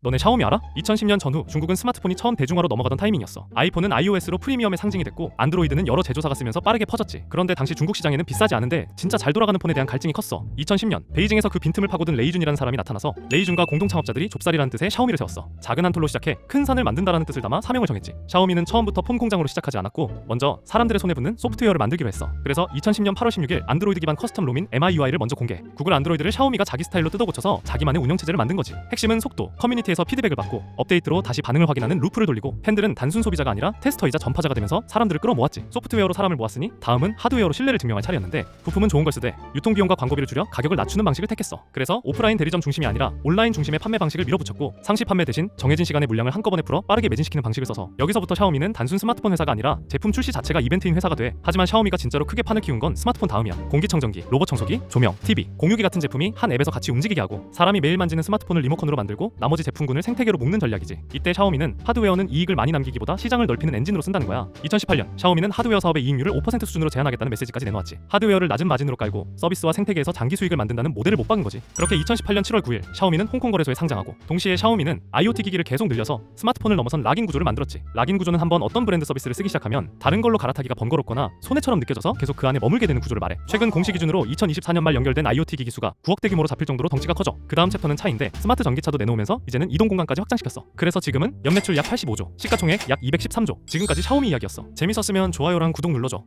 너네 샤오미 알아? 2010년 전후 중국은 스마트폰이 처음 대중화로 넘어가던 타이밍이었어. 아이폰은 iOS로 프리미엄의 상징이 됐고 안드로이드는 여러 제조사가 쓰면서 빠르게 퍼졌지. 그런데 당시 중국 시장에는 비싸지 않은데 진짜 잘 돌아가는 폰에 대한 갈증이 컸어. 2010년 베이징에서 그 빈틈을 파고든 레이준이라는 사람이 나타나서 레이준과 공동 창업자들이 좁쌀이라는 뜻의 샤오미를 세웠어. 작은 한 톨로 시작해 큰 산을 만든다라는 뜻을 담아 사명을 정했지. 샤오미는 처음부터 폰 공장으로 시작하지 않았고 먼저 사람들의 손에 붙는 소프트웨어를 만들기로 했어. 그래서 2010년 8월 16일 안드로이드 기반 커스텀 롬인 MIUI를 먼저 공개. 구글 안드로이드를 샤오미가 자기 스타일로 뜯어고쳐서 자기만의 운영 체제를 만든 거지. 핵심은 속도, 커뮤니티 에서 피드백을 받고 업데이트로 다시 반응을 확인하는 루프를 돌리고 팬들은 단순 소비자가 아니라 테스터이자 전파자가 되면서 사람들을 끌어모았지. 소프트웨어로 사람을 모았으니 다음은 하드웨어로 신뢰를 증명할 차례였는데 부품은 좋은 걸 쓰되 유통 비용과 광고비를 줄여 가격을 낮추는 방식을 택했어. 그래서 오프라인 대리점 중심이 아니라 온라인 중심의 판매 방식을 밀어붙였고 상시 판매 대신 정해진 시간의 물량을 한꺼번에 풀어 빠르게 매진시키는 방식을 써서 여기서부터 샤오미는 단순 스마트폰 회사가 아니라 제품 출시 자체가 이벤트인 회사가 돼. 하지만 샤오미가 진짜로 크게 판을 키운 건 스마트폰 다음이야. 공기청정기, 로봇 청소기, 조명, TV, 공유기 같은 제품이 한 앱에서 같이 움직이게 하고 사람이 매일 만지는 스마트폰을 리모컨으로 만들고 나머지 제품 군을 생태계로 묶는 전략이지. 이때 샤오미는 하드웨어는 이익을 많이 남기기보다 시장을 넓히는 엔진으로 쓴다는 거야. 2018년 샤오미는 하드웨어 사업의 이익률을 5% 수준으로 제한하겠다는 메시지까지 내놓았지. 하드웨어를 낮은 마진으로 깔고 서비스와 생태계에서 장기 수익을 만든다는 모델을 못 박은 거지. 그렇게 2018년 7월 9일 샤오미는 홍콩 거래소에 상장하고 동시에 샤오미는 IoT 기기를 계속 늘려서 스마트폰을 넘어선 락인 구조를 만들었지. 락인 구조는 한번 어떤 브랜드 서비스를 쓰기 시작하면 다른 걸로 갈아타기가 번거롭거나 손해처럼 느껴져서 계속 그 안에 머물게 되는 구조를 말해. 최근 공시 기준으로 2024년 말 연결된 IoT 기기 수가 9억대 규모로 잡힐 정도로 덩치가 커져. 그 다음 챕터는 차인데 스마트 전기차도 내놓으면서 이제 는 이동 공간까지 확장시켰어. 그래서 지금은 연매출 약 85조, 시가총액 약 213조. 지금까지 샤오미 이야기였어. 재밌었으면 좋아요랑 구독 눌러줘.